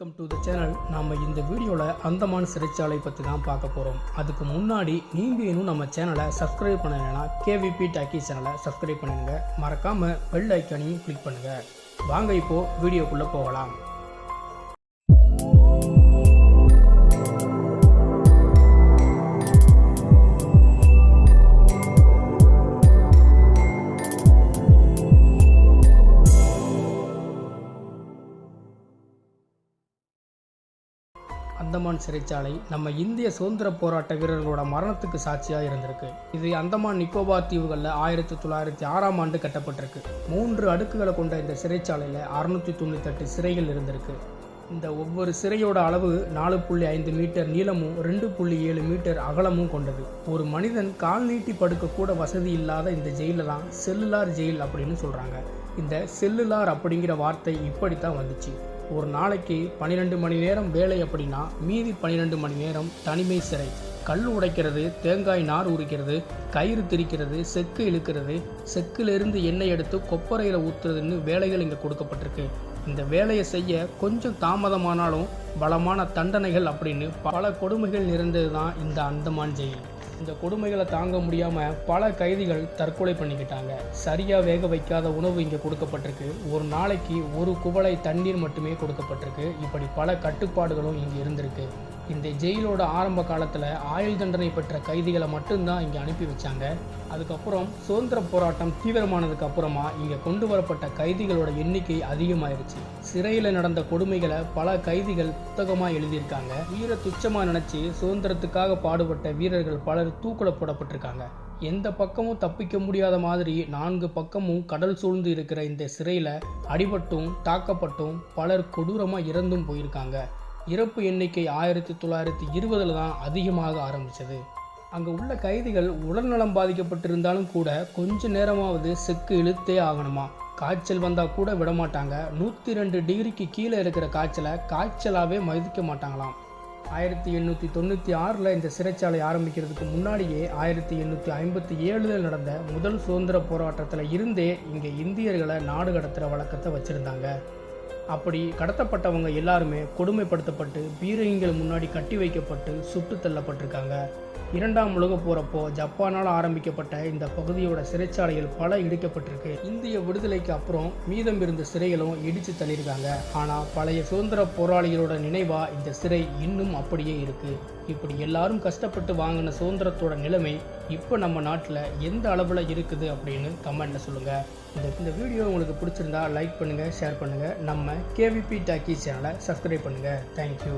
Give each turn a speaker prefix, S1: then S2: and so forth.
S1: Channel நாம் இந்த வீடியோவில் அந்தமான் சிறைச்சாலை பற்றி தான் பார்க்க போகிறோம் அதுக்கு முன்னாடி நீங்கள் இன்னும் நம்ம சேனலை சப்ஸ்கிரைப் பண்ணலைன்னா கேவிபி டாக்கி சேனலை சப்ஸ்கிரைப் பண்ணிடுங்க. மறக்காமல் பெல் ஐக்கானையும் கிளிக் பண்ணுங்கள் வாங்க இப்போது வீடியோக்குள்ளே போகலாம். அந்தமான் சிறைச்சாலை நம்ம இந்திய சுதந்திர போராட்ட வீரர்களோட மரணத்துக்கு சாட்சியாக இருந்திருக்கு. இது அந்தமான் நிக்கோபார் தீவுகளில் ஆயிரத்தி தொள்ளாயிரத்தி ஆறாம் ஆண்டு கட்டப்பட்டிருக்கு. மூன்று அடுக்குகளை கொண்ட இந்த சிறைச்சாலையில் அறுநூற்றி தொண்ணூத்தெட்டு சிறைகள் இருந்திருக்கு. இந்த ஒவ்வொரு சிறையோட அளவு நாலு புள்ளி ஐந்து மீட்டர் நீளமும் ரெண்டு புள்ளி ஏழு மீட்டர் அகலமும் கொண்டது. ஒரு மனிதன் கால் நீட்டி படுக்க கூட வசதி இல்லாத இந்த ஜெயிலில் தான் செல்லுலார் ஜெயில் அப்படின்னு சொல்கிறாங்க இந்த செல்லுலார் அப்படிங்கிற வார்த்தை இப்படித்தான் வந்துச்சு. ஒரு நாளைக்கு பன்னிரெண்டு மணி நேரம் வேலை அப்படின்னா மீதி பன்னிரெண்டு மணி நேரம் தனிமை சிறை. கல் உடைக்கிறது தேங்காய் நார் உரிக்கிறது கயிறு திரிக்கிறது செக்கு இழுக்கிறது செக்கிலிருந்து எண்ணெய் எடுத்து கொப்பரையில் ஊற்றுறதுன்னு வேலைகள் இங்கே கொடுக்கப்பட்டிருக்கு. இந்த வேலையை செய்ய கொஞ்சம் தாமதமானாலும் பலமான தண்டனைகள் அப்படின்னு பல கொடுமைகள் நிறைந்தது தான் இந்த அந்தமான் ஜெயில். இந்த கொடுமைகளை தாங்க முடியாமல் பல கைதிகள் தற்கொலை பண்ணிக்கிட்டாங்க. சரியாக வேக வைக்காத உணவு இங்கே கொடுக்கப்பட்டிருக்கு. ஒரு நாளைக்கு ஒரு குவளை தண்ணீர் மட்டுமே கொடுக்கப்பட்டிருக்கு. இப்படி பல கட்டுப்பாடுகளும் இங்கே இருந்திருக்கு. இந்த ஜெயிலோட ஆரம்ப காலத்தில் ஆயுள் தண்டனை பெற்ற கைதிகளை மட்டும்தான் இங்கே அனுப்பி வச்சாங்க. அதுக்கப்புறம் சுதந்திர போராட்டம் தீவிரமானதுக்கு அப்புறமா இங்கே கொண்டு வரப்பட்ட கைதிகளோட எண்ணிக்கை அதிகமாயிருச்சு. சிறையில் நடந்த கொடுமைகளை பல கைதிகள் புத்தகமாக எழுதியிருக்காங்க. வீர துச்சமாக நினச்சி சுதந்திரத்துக்காக பாடுபட்ட வீரர்கள் பலர் தூக்குல போடப்பட்டிருக்காங்க. எந்த பக்கமும் தப்பிக்க முடியாத மாதிரி நான்கு பக்கமும் கடல் சூழ்ந்து இருக்கிற இந்த சிறையில் அடிபட்டும் தாக்கப்பட்டும் பலர் கொடூரமாக இறந்தும் போயிருக்காங்க. இறப்பு எண்ணிக்கை ஆயிரத்தி தொள்ளாயிரத்தி இருபதில் தான் அதிகமாக ஆரம்பித்தது அங்கே உள்ள கைதிகள் உடல்நலம் பாதிக்கப்பட்டிருந்தாலும் கூட கொஞ்ச நேரமாவது செக்கு இழுத்தே ஆகணுமா? காய்ச்சல் வந்தால் கூட விட மாட்டாங்க நூற்றி ரெண்டு டிகிரிக்கு கீழே இருக்கிற காய்ச்சலை காய்ச்சலாகவே மதிக்க மாட்டாங்களாம். ஆயிரத்தி எண்ணூற்றி தொண்ணூற்றி ஆறில் இந்த சிறைச்சாலை ஆரம்பிக்கிறதுக்கு முன்னாடியே ஆயிரத்தி எண்ணூற்றி ஐம்பத்தி ஏழில் நடந்த முதல் சுதந்திர போராட்டத்தில் இருந்தே இங்கே இந்தியர்களை நாடு கடத்துகிற வழக்கத்தை வச்சுருந்தாங்க. அப்படி கடத்தப்பட்டவங்க எல்லாருமே கொடுமைப்படுத்தப்பட்டு பீரங்கிகள் முன்னாடி கட்டி வைக்கப்பட்டு சுட்டு தள்ளப்பட்டிருக்காங்க. இரண்டாம் உலக போறப்போ ஜப்பானால் ஆரம்பிக்கப்பட்ட இந்த பகுதியோட சிறைச்சாலைகள் பல இடிக்கப்பட்டிருக்கு. இந்திய விடுதலைக்கு அப்புறம் மீதம் இருந்த சிறைகளும் இடிச்சு தள்ளியிருக்காங்க. ஆனால் பழைய சுதந்திர போராளிகளோட நினைவா இந்த சிறை இன்னும் அப்படியே இருக்கு. இப்படி எல்லாரும் கஷ்டப்பட்டு வாங்கின சுதந்திரத்தோட நிலைமை இப்போ நம்ம நாட்டில் எந்த அளவில் இருக்குது அப்படின்னு கமெண்ட்டில் சொல்லுங்கள் இந்த இந்த வீடியோ உங்களுக்கு பிடிச்சிருந்தா லைக் பண்ணுங்கள் ஷேர் பண்ணுங்கள் நம்ம கேவிபி டாக்கி சேனலை சப்ஸ்கிரைப் பண்ணுங்கள் தேங்க்யூ